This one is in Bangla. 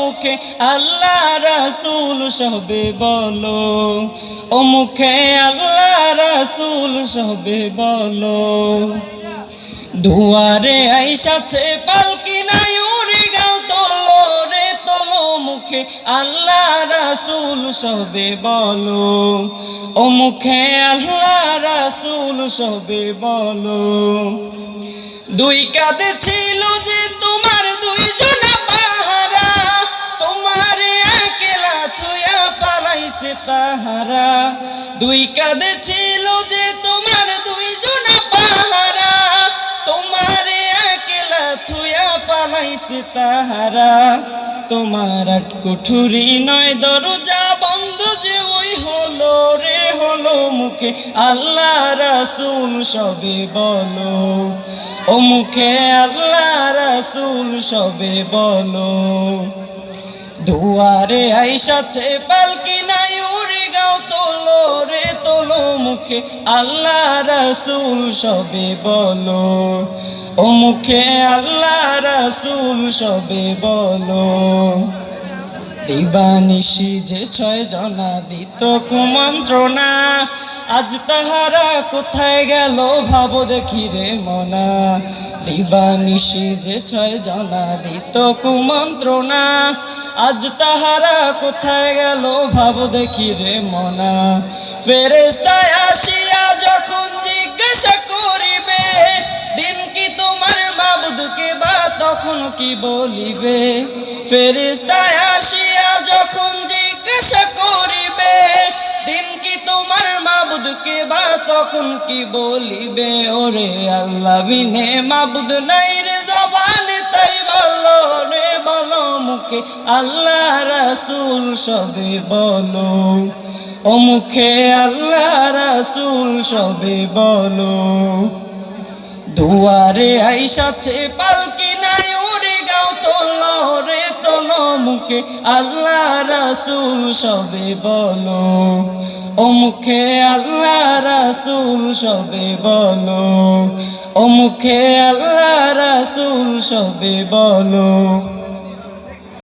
মুখে আল্লাহ রাসূল সবে বলো। ও মুখে আল্লাহ রাসূল সবে বলো। দুয়ারে আইসাছে পালকি নাই উড়ি গাও তোলো রে তোলো। মুখে আল্লাহ রাসূল সবে বলো। ও মুখে আল্লাহ রাসূল সবে বলো। দুই কাঁধে ছিল যে তোমার তাহারা দুই কাঁধে ছিল যে তোমার দুইজন পাহারা। তোমার একলা থুয়া পালাইছে তাহারা। তোমার আট কুঠুরি নয়, দরজা বন্ধ যে ওই হলো রে, হলো মুখে। আল্লাহ রাসূল সবে বলো, ও মুখে আল্লাহ রাসূল সবে বলো। দুয়ারে আইসাছে পালকি নাই মুখে আল্লাহ রাসূল সবে বলো। ও মুখে আল্লাহ রাসূল সবে বলো। দিবানিশি যে ছয় জনা দিত কুমন্ত্রণা। আজ তাহারা কোথায় গেল ভাবো দেখি রে মনা। দিবানিশি যে ছয় জনা দিত কুমন্ত্রণা। আজ তাহারা কোথায় গেল ভাবো দেখি রে মনা। ফেরেস্তায় তখন কি বলিবে? ফেরিস্তায় আসিয়া যখন জিজ্ঞাসা করিবে, দিন কি তোমার মাবুদকে বা তখন কি বলিবে? ওরে আল্লাহ, বিনে মাবুদ নাই রে জবানে, তাই বলো রে, বলো মুখে, আল্লাহ রাসূল সবে বলো। ও মুখে আল্লাহ রাসূল সবে বলো। দুয়ারে আইসাছে পালকি নাই মুখে আল্লাহ রাসুল সবে বলো। ও মুখে আল্লাহ রাসুল সবে বলো। ও মুখে আল্লাহ রাসুল সবে বলো।